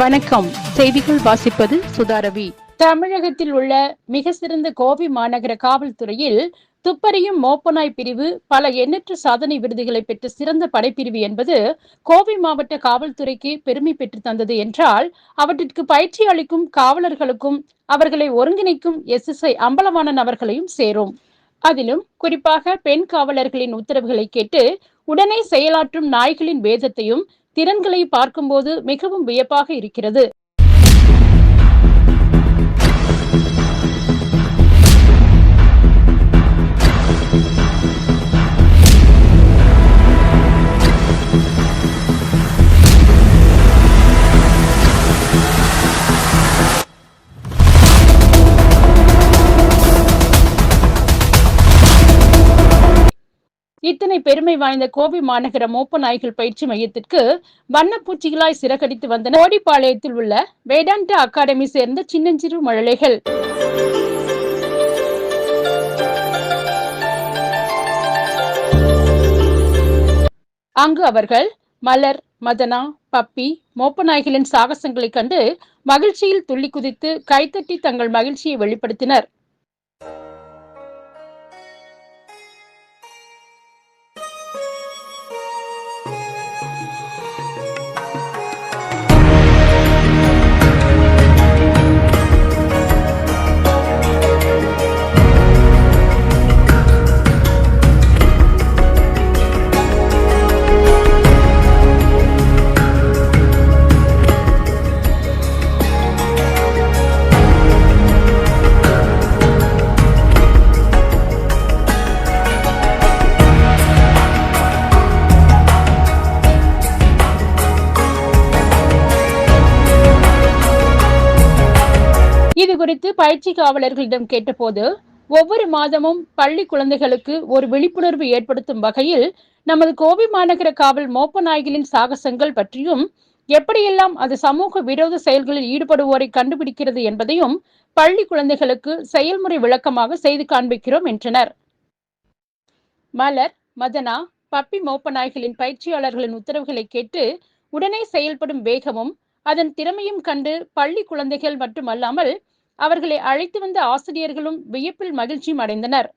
வணக்கம். செய்திகள் வாசிப்பது சுதாரவி தமிழகத்தில் உள்ள மிக சிறந்த கோவை மாநகர காவல்துறையில் துப்பறியும் மோப்பனாய் பிரிவு பல எண்ணற்ற சாதனை விருதுகளை பெற்ற சிறந்த படைப்பிரிவு என்பது கோவை மாவட்ட காவல்துறைக்கு பெருமை பெற்று தந்தது என்றால் அவற்றிற்கு பயிற்சி அளிக்கும் காவலர்களுக்கும் அவர்களை ஒருங்கிணைக்கும் எஸ் எஸ் ஐ அம்பலவாணன் அவர்களையும் சேரும். அதிலும் குறிப்பாக பெண் காவலர்களின் உத்தரவுகளை கேட்டு உடனே செயலாற்றும் நாய்களின் வேதத்தையும் திறன்களை பார்க்கும்போது மிகவும் வியப்பாக இருக்கிறது. இத்தனை பெருமை வாய்ந்த கோவை மாநகர மோப்ப நாய்கள் பயிற்சி மையத்திற்கு வண்ணப்பூச்சிகளாய் சிறகடித்து வந்த கோடிப்பாளையத்தில் உள்ள வேதாந்தா அகாடமி சேர்ந்த சின்னஞ்சிறு மழலைகள். அங்கு அவர்கள் மலர் மதனா பப்பி மோப்ப நாய்களின் சாகசங்களைக் கண்டு மகிழ்ச்சியில் துள்ளி குதித்து கைத்தட்டி தங்கள் மகிழ்ச்சியை வெளிப்படுத்தினர். இது குறித்து பயிற்சி காவலர்களிடம் கேட்டபோது ஒவ்வொரு மாதமும் பள்ளி குழந்தைகளுக்கு ஒரு விழிப்புணர்வு ஏற்படுத்தும் வகையில் நமது கோவை மாநகர காவல் மோப்ப நாய்களின் சாகசங்கள் பற்றியும் எப்படியெல்லாம் அது சமூக விரோத செயல்களில் ஈடுபடுவோரை கண்டுபிடிக்கிறது என்பதையும் பள்ளி குழந்தைகளுக்கு செயல்முறை விளக்கமாக செய்து காண்பிக்கிறோம் என்றனர். மலர் மதனா பப்பி மோப்ப நாய்களின் பயிற்சியாளர்களின் உத்தரவுகளை கேட்டு உடனே செயல்படும் வேகமும் அதன் திறமையும் கண்டு பள்ளி குழந்தைகள் மட்டுமல்லாமல் அவர்களை அழைத்து வந்த ஆசிரியர்களும் வியப்பில் மகிழ்ச்சியும் அடைந்தனர்.